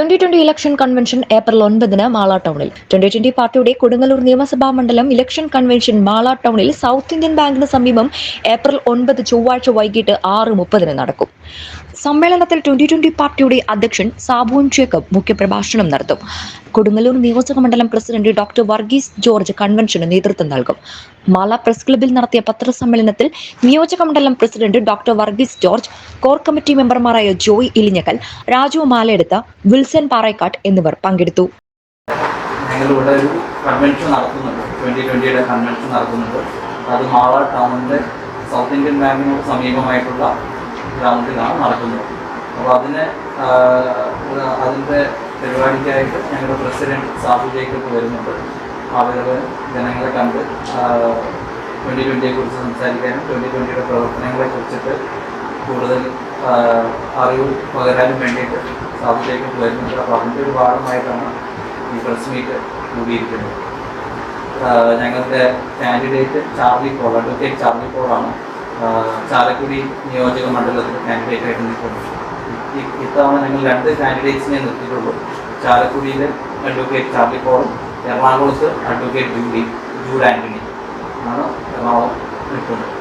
Twenty twenty election convention April ഒൻപതിന് മാള ടൗണിൽ. Twenty twenty പാർട്ടിയുടെ കൊടുങ്ങല്ലൂർ നിയമസഭാ മണ്ഡലം ഇലക്ഷൻ കൺവെൻഷൻ മാള ടൗണിൽ സൗത്ത് ഇന്ത്യൻ ബാങ്കിന് സമീപം ഏപ്രിൽ ഒൻപത് ചൊവ്വാഴ്ച വൈകിട്ട് ആറ് മുപ്പതിന് നടക്കും. സമ്മേളനത്തിൽ ട്വന്റി ട്വന്റി പാർട്ടിയുടെ അധ്യക്ഷൻ സാബുൻ ജേക്കബ് മുഖ്യപ്രഭാഷണം നടത്തും. കൊടുങ്ങല്ലൂർ നിയോജക മണ്ഡലം പ്രസിഡന്റ് ഡോക്ടർ വർഗീസ് ജോർജ് കൺവെൻഷന് നേതൃത്വം നൽകും. മാള പ്രസ് ക്ലബിൽ നടത്തിയ പത്രസമ്മേളനത്തിൽ നിയോജക മണ്ഡലം president doctor Varghese George core committee മെമ്പർമാരായ ജോയ് ഇലിഞ്ഞക്കൽ രാജു മാലയെടുത്ത വിൽസൺ പാറേക്കാട്ട് എന്നിവർ പങ്കെടുത്തു. ഞങ്ങളിവിടെ ഒരു കൺവെൻഷൻ നടത്തുന്നുണ്ട്. ട്വന്റി ട്വന്റിയുടെ കൺവെൻഷൻ നടത്തുന്നുണ്ട്. അത് മാള ടൗണിന്റെ സൗത്ത് ഇന്ത്യൻ ബാങ്കിനോട് സമീപമായിട്ടുള്ള ഗ്രൗണ്ടിലാണ് നടക്കുന്നത്. അപ്പോൾ അതിന് അതിന്റെ പരിപാടിക്കായിട്ട് ഞങ്ങളുടെ പ്രസിഡന്റ് സാബു ജേക്കബ് വരുന്നുണ്ട്. ആളുകൾ ജനങ്ങളെ കണ്ട് ട്വന്റി ട്വന്റിയെ കുറിച്ച് സംസാരിക്കാനും ട്വന്റി ട്വന്റിയുടെ പ്രവർത്തനങ്ങളെ കുറിച്ചിട്ട് കൂടുതൽ അറിവ് പകരാനും വേണ്ടിയിട്ട് സാധ്യതയ്ക്ക് വരുന്നുണ്ട് അപ്പോൾ അതിന്റെ ഒരു ഭാഗമായിട്ടാണ് ഈ പ്രസ് മീറ്റ് കൂടിയിരിക്കുന്നത്. ഞങ്ങളുടെ candidate Charlie Paul advocate Charlie പോളാണ് ചാലക്കുടി നിയോജക മണ്ഡലത്തിൽ കാൻഡിഡേറ്റ് ആയിട്ട് നിൽക്കുന്നത്. ഇത്തവണ ഞങ്ങൾ രണ്ട് കാൻഡിഡേറ്റ്സിനെ നിർത്തിയിട്ടുള്ളൂ. ചാലക്കുടിയിലെ അഡ്വക്കേറ്റ് ചാർലി പോളും എറണാകുളത്ത് അഡ്വക്കേറ്റ് ജൂഡി ജൂഡ് ആന്റണി ആണ് എറണാകുളം നിൽക്കുന്നത്